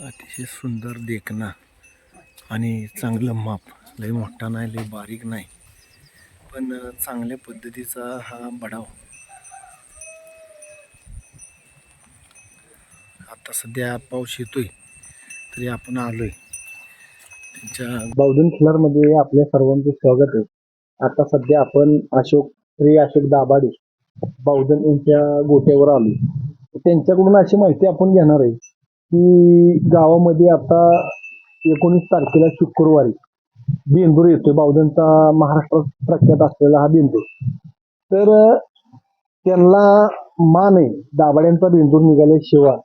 अतिशय सुंदर देखना आणि चांगलं माप. लय मोठा नाही लय बारीक नाही. पण चांगल्या पद्धतीचा हा बडाव. आता सध्या पाऊस येतोय तरी आपण आलोय. त्यांच्या बावधन खिलारमध्ये आपल्या सर्वांचे स्वागत आहे. आता सध्या आपण अशोक श्री अशोक दाभाडे बावधन यांच्या गोट्यावर आलो त्यांच्याकडून अशी माहिती आपण घेणार आहे की गावामध्ये आता एकोणीस तारखेला शुक्रवारी बेंदूर येतोय. बावधनचा महाराष्ट्रात प्रख्यात असलेला हा बेंदूर. तर त्यांना मान आहे. दाभाड्यांचा बेंदूर निघाल्याशिवाय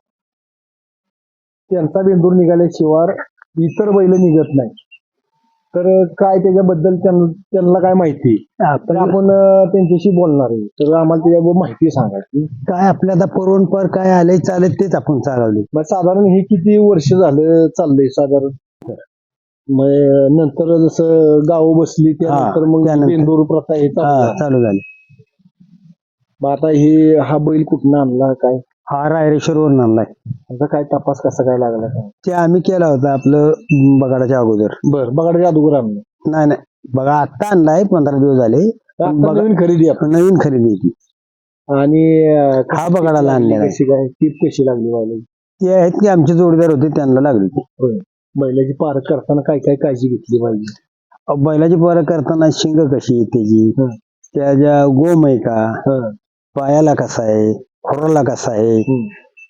त्यांचा बेंदूर निघाल्याशिवाय इतर बैल निघत नाही. तर काय त्याच्याबद्दल त्यां- त्यांना काय माहिती? तर आपण त्यांच्याशी बोलणार आहे. तर आम्हाला त्याच्याबद्दल माहिती सांगायची काय आपल्या आता परवणपर काय आलंय चालेल तेच आपण चालवले मग साधारण हे किती वर्ष झालं चाललंय साधारण? मग नंतर जसं गाव बसली त्यानंतर मग. बेंदूर प्रथा हे चालू झाली. चालू झाले. मग आता हे हा बैल कुठनं आणला काय? हा रायरेश्वरवरून आणलाय त्याचा काय तपास कसा काय लागला काय? ते आम्ही केला होता आपलं म, बगाडाच्या अगोदर. बर बघा जादूगर आणलं. नाही नाही. बघा आता आणलाय पंधरा दिवस झाले. आता बघा. नवीन खरेदी आपण नवीन खरेदी आहे ती. आणि अं, कशी हा बघाडाला आणलेला आहे. कशी काय? टीप कशी लागली बैलाची ते आहेत की आमचे जोडीदार होते त्यांना लागली ती. बैलाची पारख करताना काय काय काळजी घेतली पाहिजे बैलाची पोरं करताना शिंग कशी आहे त्याची हं. त्याच्या गोम आहे का? हं, पायाला कसा आहे? खोराला कसा आहे.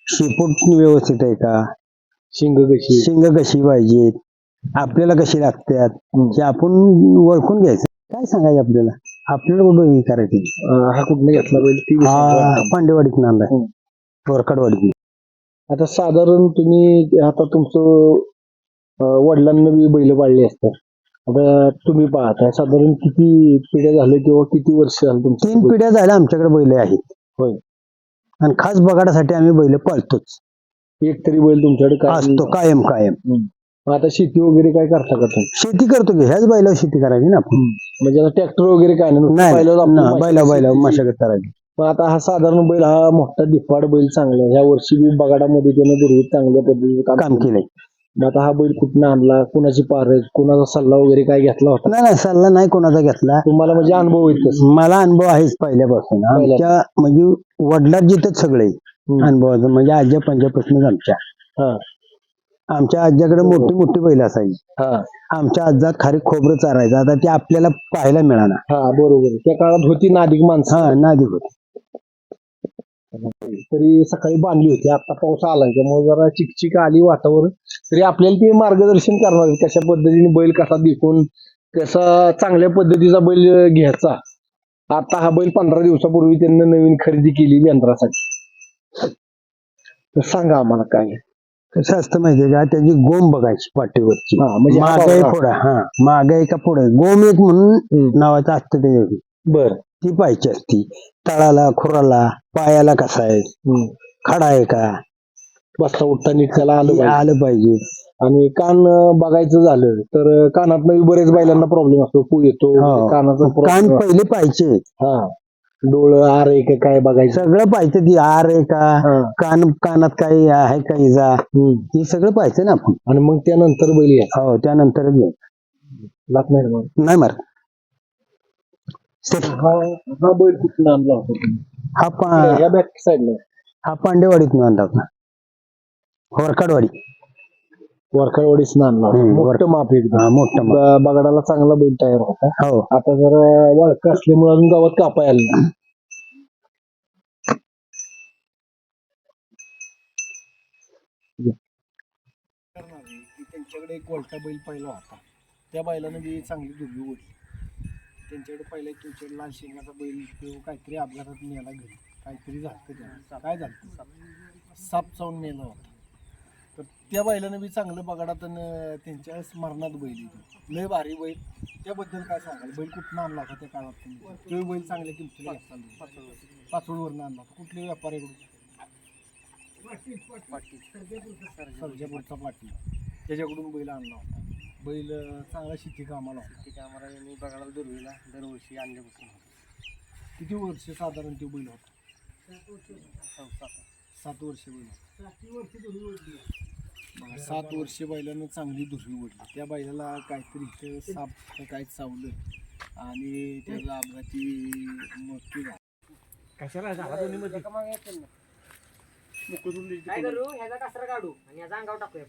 शेपूट व्यवस्थित आहे का? शिंग कशी? शिंग कशी पाहिजे? आपल्याला कशी लागतात? हं. आपण ओळखून घ्यायचं. काय सांगायचं आपल्याला? आपल्याला कुठं हे करायचं? हा कुठनं घेतला ती हा पांडेवाडीत आणलाय. हं. वरकडवाडीत आता साधारण तुम्ही आता तुमचं वडिलांना बी बैल पाळले असतात. आता तुम्ही पाहताय साधारण किती पिढ्या झाल्या किंवा किती वर्ष झालं तुमचं? तीन पिढ्या झाल्या आमच्याकडे बैल आहेत. होय. आणि खास बगाडासाठी आम्ही बैल पाळतोच. एक तरी बैल तुमच्याकडे काय असतो कायम कायम. मग आता शेती वगैरे काय करता का तुम्ही? शेती करतो की ह्याच बैलावर शेती करायची ना आपण. म्हणजे आता ट्रॅक्टर वगैरे काय नाही नुसतं नाही बैलावर आपली नाही, बैला बैला शेती- मशागत करायची. मग आता हा साधारण बैल हा मोठा दिपाड बैल चांगला. ह्या वर्षी बी बगाडामध्ये त्यानं दुर्वीत चांगल्या पद्धतीचं काम काम केलं. केलंय. मग आता हा बैल कुठनं आणला? कुणाची पारख कुणाचा सल्ला वगैरे काय घेतला होता? नाही नाही सल्ला नाही कोणाचा घेतला. तुम्हाला म्हणजे अनुभव येतच. मला अनुभव आहेच पहिल्यापासून. आमच्या म्हणजे वडिलात जिथंच सगळे. अनुभवाचं म्हणजे आज्या पंजापासूनच आमच्या. हा. आमच्या आज्याकडे मोठी मोठी बैल असायची. आमच्या आजा खारी खोबरं चारायचं. आता ते आपल्याला पाहायला मिळाना हा बरोबर. त्या काळात होती नादिक माणसं. हा नादी होत. तरी सकाळी बांधली होती. आता पाऊस आलाय त्यामुळे जरा चिकचिक आली वातावरण. तरी आपल्याला ते मार्गदर्शन करणार. कशा पद्धतीने बैल कसा दिसून कसा चांगल्या पद्धतीचा बैल घ्यायचा. आता हा बैल पंधरा दिवसापूर्वी त्यांनी नवीन खरेदी केली यंत्रासाठी. तर सांगा आम्हाला काय कसं असतं माहितीये का त्याची गोम बघायची पाठीवरची. हा माग आहे बाबा. पुढं हा माग आहे का पुढे. गोम एक म्हणून. नावाचं असतं त्याच्यावरती बर. ती पाहिजे असती. तळाला खुराला पायाला कसा आहे? खडा आहे का? बसता उठताना त्याला आलं हे पाहिजे. आलं पाहिजे. आणि कान अं, बघायचं झालं तर कानात बरेच बैलांना प्रॉब्लेम असतो. पू येतो हो. कानाचा कान problem पहिले पाहिजे हा. डोळ आर आहे का काय बघायचं? सगळं पाहिजे ती आर आहे का? हा. कान कानात काही आहे का इजा? हम्म. हे सगळं पाहिजे ना आपण. आणि मग त्यानंतर बैल घ्या हो त्यानंतर घे. नाही मग नाही मार हा हा बैल कुठून आणला होता तुम्ही? हा पा या बॅक साईडला हा पांडेवाडीतून आणला होता. वरकडवाडी. आणला होता. हम्म, मोठं माप एकदम. हा मोठा माल. ब- बगाडाला चांगला बैल तयार होता. हो. आता जरा वळक असल्यामुळे अजून गावात कापाय आलं नाही. त्यांच्याकडे एक वळटा बैल पहिला होता. त्या बैलानं बी चांगली दुबी ओढली. त्यांच्याकडे पहिला एक तुमच्या लाल शेंगाचा बैल तो काहीतरी अपघातात नेला घरी. काहीतरी झालं त्याला. काय झालं? साप चावून नेला होता. तर त्या बैलानं बी चांगलं बगाडात अन त्यांच्या स्मरणात बैल येतो. लय भारी बैल. त्याबद्दल काय सांगाल? बैल कुठनं आणला होता त्या काळात तो बैल चांगल्या किमतीला पाचोळवरनं आणला होता. कुठल्या व्यापाऱ्याकडून? सर्जापूरचा पाटील. त्याच्याकडून बैल आणला होता. बैल चांगला शेती कामाला होता. आहे आम्हाला मी बघायला दुर्वीला दरवर्षी आणल्यापासून. किती वर्ष साधारण तो बैल होता? संस्था सात. वर्ष बैल बघा, सात वर्ष बैलानं चांगली दुसरी ओढली त्या बैलाला काहीतरी इथं साप का काय चावलं आणि त्याचा अपघाती मृत्यू झाला. कशाला काय करू? ह्याचा कचरा काढू आणि ह्याचा अंगावर टाकूया.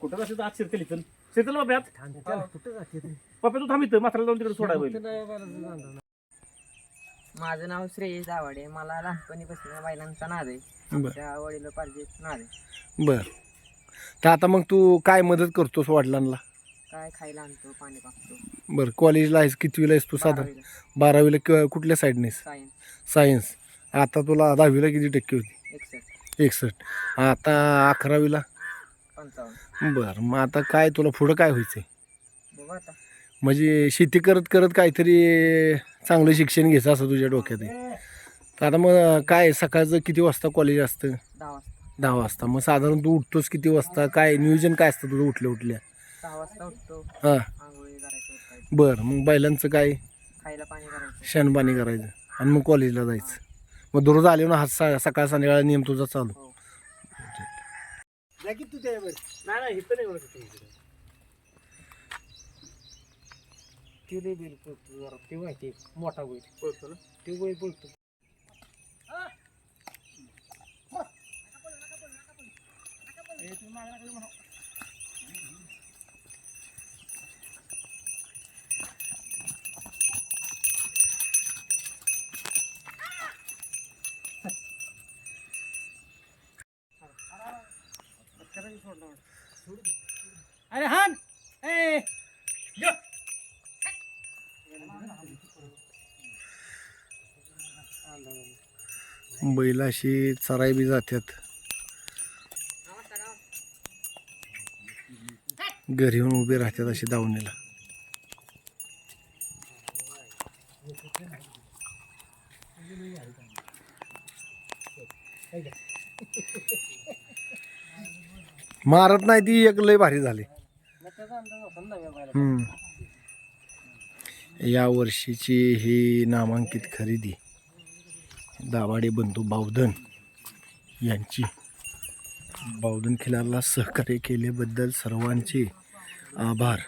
कुठं जायचं आज शिरतेल इथं शिरतेल बाब्यात बाब्या तू? थांब इथं. मात्र जाऊन तिकडे सोडा माझं नाव श्रेयस दावाडे मला लहानपणीपासून बैलांचा नाद आहे. बर. त्या वडील पाहिजे नाद आहे. बर. तर आता मग तू काय मदत करतोस वडिलांना? काय खायला आणतो पाणी पाकतो. बरं कॉलेजला आहेस कितवीला आहेस तू साधारण? बारावीला. क- कुठल्या साईडनेस सायन्स सायन्स आता तुला दहावीला किती टक्के होती? एकसष्ट. आता अकरावीला? बरं मग आता काय तुला पुढं काय व्हायचंय? बघू आता. म्हणजे शेती करत करत काहीतरी चांगलं शिक्षण घ्यायचं असं तुझ्या डोक्यात आहे. तर आता मग काय सकाळचं किती वाजता कॉलेज असतं? दहा वाजता. मग साधारण तू उठतोस किती वाजता? काय नियोजन काय असतं तुझं उठल्या उठल्या? हां. बरं मग बैलांचं काय? शेणपाणी करायचं. आणि मग कॉलेजला जायचं. मग दररोज आले ना हात सा- सकाळ संध्याकाळ नियम तुझा चालू. हो. नाही नाही इथं नाही म्हणत. ते लय बैल पळतो जरा. ते माहिती मोठा बैल. पळतो ना? ते बैल पळतो. अरे हान ए बैल अशी चराय बी जातात घरी येऊन उभे राहतात अशी दावणीला. मारत नाही ती एक लय भारी झाली. हम्म. या वर्षीची ही नामांकित खरेदी. दाभाडे बंधू बावधन यांची. बावधन खिलारला सहकार्य केल्याबद्दल सर्वांचे आभार.